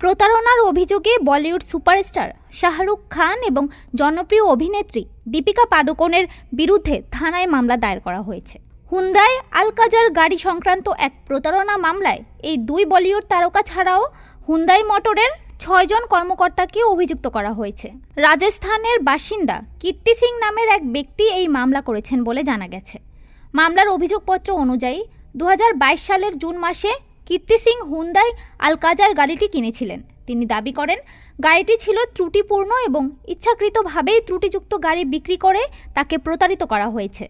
প্রতারণার অভিযোগে বলিউড সুপারস্টার শাহরুখ খান এবং জনপ্রিয় অভিনেত্রী দীপিকা পাডুকোনের বিরুদ্ধে থানায় মামলা দায়ের করা হয়েছে। হুন্দাই আলকাজার গাড়ি সংক্রান্ত এক প্রতারণা মামলায় এই দুই বলিউড তারকা ছাড়াও হুন্দাই মোটরের ছয়জন কর্মকর্তাকে অভিযুক্ত করা হয়েছে। রাজস্থানের বাসিন্দা কীর্তি সিং নামের এক ব্যক্তি এই মামলা করেছেন বলে জানা গেছে। মামলার অভিযোগপত্র অনুযায়ী দু হাজার বাইশ সালের জুন মাসে কীর্তি সিং হুন্দাই আলকাজার গাড়িটি কিনেছিলেন। তিনি দাবি করেন, গাড়িটি ছিল ত্রুটিপূর্ণ এবং ইচ্ছাকৃতভাবেই ত্রুটিযুক্ত গাড়ি বিক্রি করে তাকে প্রতারিত করা হয়েছে।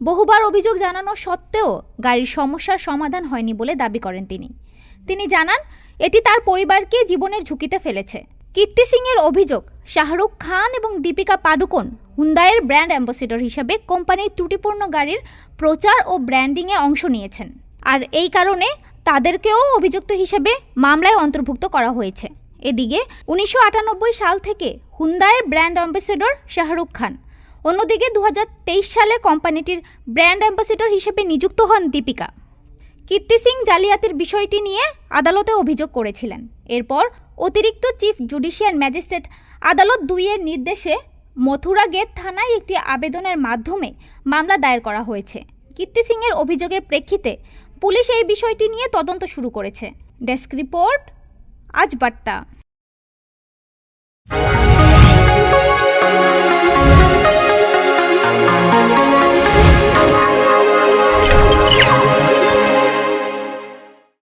বহুবার অভিযোগ জানানো সত্ত্বেও গাড়ির সমস্যার সমাধান হয়নি বলে দাবি করেন তিনি। তিনি জানান, এটি তার পরিবারকে জীবনের ঝুঁকিতে ফেলেছে। কীর্তি সিংয়ের অভিযোগ, শাহরুখ খান এবং দীপিকা পাডুকোন হুন্দাইয়ের ব্র্যান্ড অ্যাম্বাসেডর হিসেবে কোম্পানির ত্রুটিপূর্ণ গাড়ির প্রচার ও ব্র্যান্ডিংয়ে অংশ নিয়েছেন। আর এই কারণে তাদেরকেও অভিযুক্ত হিসেবে মামলায় অন্তর্ভুক্ত করা হয়েছে। এদিকে, উনিশশো আটানব্বই সাল থেকে হুন্দাইয়ের ব্র্যান্ড অ্যাম্বাসেডর শাহরুখ খান। অন্যদিকে দু হাজার তেইশ সালে কোম্পানিটির ব্র্যান্ড অ্যাম্বাসেডর হিসেবে নিযুক্ত হন দীপিকা। কীর্তি সিং জালিয়াতির বিষয়টি নিয়ে আদালতে অভিযোগ করেছিলেন। এরপর, অতিরিক্ত চিফ জুডিশিয়াল ম্যাজিস্ট্রেট আদালত দুইয়ের নির্দেশে মথুরা গেট থানায় একটি আবেদনের মাধ্যমে মামলা দায়ের করা হয়েছে। কীর্তি সিংয়ের অভিযোগের প্রেক্ষিতে পুলিশ এই বিষয়টি নিয়ে তদন্ত শুরু করেছে। ডেস্ক রিপোর্ট আজ বার্তা।